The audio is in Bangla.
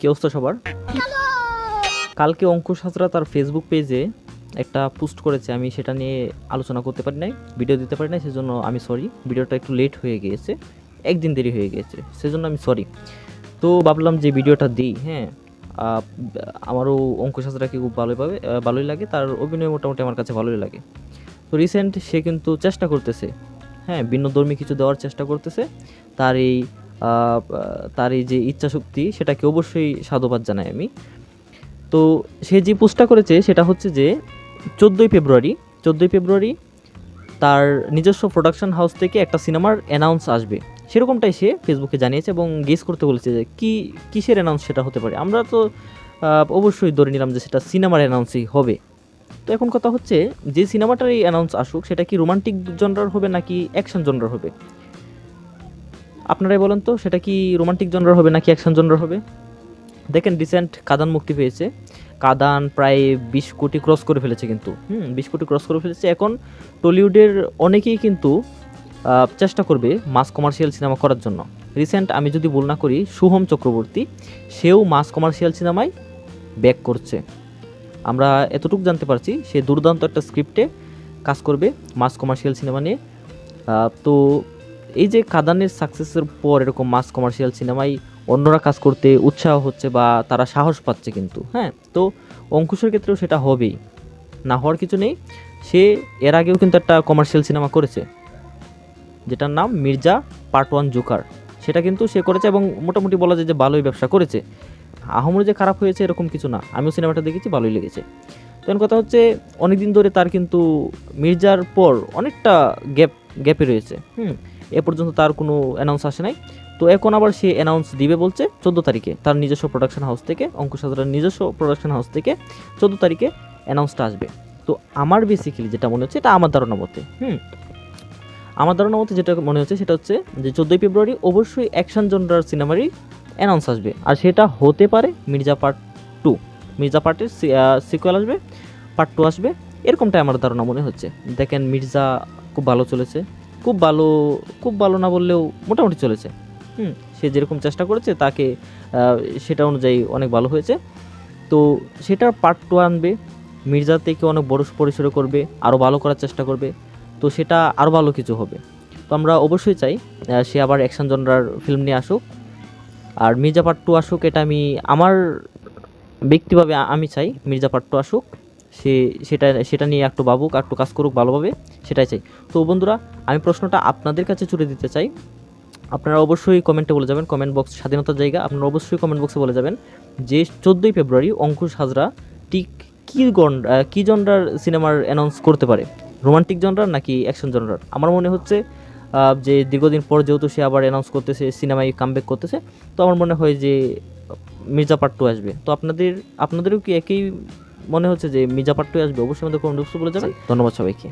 কি সবার? কালকে অঙ্কুশ হাজরা তার ফেসবুক পেজে একটা পোস্ট করেছে, আমি সেটা নিয়ে আলোচনা করতে পারি নাই ভিডিও দিতে পারি নাই, সেজন্য আমি সরি ভিডিওটা একটু লেট হয়ে গিয়েছে, একদিন দেরি হয়ে গিয়েছে, সেজন্য আমি সরি তো ভাবলাম যে ভিডিওটা দিই হ্যাঁ আমারও অঙ্কুশ হাজরাকে খুব ভালোই পাবে ভালোই লাগে, তার অভিনয় মোটামুটি আমার কাছে ভালোই লাগে। তো রিসেন্ট সে কিন্তু চেষ্টা করতেছে হ্যাঁ ভিন্নধর্মী কিছু দেওয়ার চেষ্টা করতেছে, তার এই তার এই যে ইচ্ছা শক্তি সেটাকে অবশ্যই সাধুবাদ জানাই আমি। তো সে যে পোস্টটা করেছে সেটা হচ্ছে যে চোদ্দোই ফেব্রুয়ারি চোদ্দোই ফেব্রুয়ারি তার নিজস্ব প্রোডাকশন হাউস থেকে একটা সিনেমার অ্যানাউন্স আসবে। সেরকমটাই সে ফেসবুকে জানিয়েছে এবং গেস করতে বলেছে যে কী, কিসের অ্যানাউন্স সেটা হতে পারে? আমরা তো অবশ্যই ধরে নিলাম যে সেটা সিনেমার অ্যানাউন্সই হবে। তো এখন কথা হচ্ছে, যে সিনেমাটার এই অ্যানাউন্স আসুক, সেটা কি রোমান্টিক জনরার হবে নাকি অ্যাকশন জনরার হবে? আপনারাই বলেন তো, সেটা কি রোমান্টিক জনরার হবে নাকি অ্যাকশন জনরার হবে? দেখেন রিসেন্ট কাদান মুক্তি পেয়েছে। কাদান প্রায় বিশ কোটি ক্রস করে ফেলেছে কিন্তু। হুম, বিশ কোটি ক্রস করে ফেলেছে। এখন টলিউডের অনেকেই কিন্তু চেষ্টা করবে মাস কমার্শিয়াল সিনেমা করার জন্য। রিসেন্ট আমি যদি ভুল না করি শুভম চক্রবর্তী, সেও মাস কমার্শিয়াল সিনেমায় ব্যাক করছে। আমরা এতটুকু জানতে পারছি, সে দুর্দান্ত একটা স্ক্রিপ্টে কাজ করবে মাস কমার্শিয়াল সিনেমা নিয়ে। তো এই যে কাদানের সাকসেসের পর এরকম মাস কমার্শিয়াল সিনেমায় অন্যরা কাজ করতে উৎসাহ হচ্ছে বা তারা সাহস পাচ্ছে কিন্তু হ্যাঁ? তো অঙ্কুশের ক্ষেত্রেও সেটা হবেই। না হওয়ার কিছু নেই। সে এর আগেও কিন্তু একটা কমার্শিয়াল সিনেমা করেছে। যেটার নাম মির্জা পার্ট ওয়ান জুকার। সেটা কিন্তু সে করেছে এবং মোটামুটি বলা যায় যে ভালোই ব্যবসা করেছে। আহমরে যে খারাপ হয়েছে এরকম কিছু না। আমিও সিনেমাটা দেখেছি, ভালোই লেগেছে। তখন কথা হচ্ছে, অনেকদিন ধরে তার কিন্তু মির্জার পর অনেকটা গ্যাপ গ্যাপে রয়েছে, হুম? এ পর্যন্ত তার কোনো অ্যানাউন্স আসে নাই। তো এখন আবার সে অ্যানাউন্স দিবে বলছে চোদ্দ তারিখে। তার নিজস্ব প্রোডাকশন হাউস থেকে, অঙ্কুশ হাজরার নিজস্ব প্রোডাকশন হাউস থেকে চোদ্দ তারিখে অ্যানাউন্সটা আসবে। তো আমার বেসিক্যালি যেটা মনে হচ্ছে, এটা আমার ধারণা মতে। হুম? আমার ধারণা মতে যেটা মনে হচ্ছে, সেটা হচ্ছে যে চোদ্দোই ফেব্রুয়ারি অবশ্যই অ্যাকশন জনরার সিনেমারই অ্যানাউন্স আসবে। আর সেটা হতে পারে মির্জা পার্ট টু মির্জা পার্টের সিকুয়াল আসবে পার্ট টু আসবে। এরকমটাই আমার ধারণা মনে হচ্ছে। দেখেন মির্জা খুব ভালো চলেছে। খুব ভালো খুব ভালো না বললেও মোটামুটি চলেছে। হুম, সে যেরকম চেষ্টা করেছে তাকে সেটা অনুযায়ী অনেক ভালো হয়েছে। তো সেটার পার্ট টু আনবে মির্জা থেকে অনেক বড় পরিসরে করবে আরও ভালো করার চেষ্টা করবে। তো সেটা আরও ভালো কিছু হবে। তো আমরা অবশ্যই চাই সে আবার অ্যাকশন জনরার ফিল্ম নিয়ে আসুক। আর মির্জা পার্ট টু আসুক, এটা আমি, আমার ব্যক্তিভাবে আমি চাই মির্জা পার্ট টু আসুক। সে সেটা সেটা নিয়ে একটু ভাবুক, একটু কাজ করুক ভালোভাবে, সেটাই চাই। তো বন্ধুরা, আমি প্রশ্নটা আপনাদের কাছে ছুড়ে দিতে চাই। আপনারা অবশ্যই কমেন্টে বলে যাবেন কমেন্ট বক্স স্বাধীনতার জায়গা। আপনারা অবশ্যই কমেন্ট বক্সে বলে যাবেন যে চোদ্দোই ফেব্রুয়ারি অঙ্কুশ হাজরা ঠিক কী গন কী জনরার সিনেমার অ্যানাউন্স করতে পারে? রোমান্টিক জনরার নাকি অ্যাকশন জনরার আমার মনে হচ্ছে যে দীর্ঘদিন পর যেহেতু সে আবার অ্যানাউন্স করতেছে সিনেমায় কামব্যাক করতেছে, তো আমার মনে হয় যে মির্জা পার্ট টু আসবে। তো আপনাদের, আপনাদেরও কি একই মনে হচ্ছে যে মির্জা পার্ট টু আসবে অবশ্যই আমাদের কমেন্ট বক্সে বলে যাবেন ধন্যবাদ সবাইকে।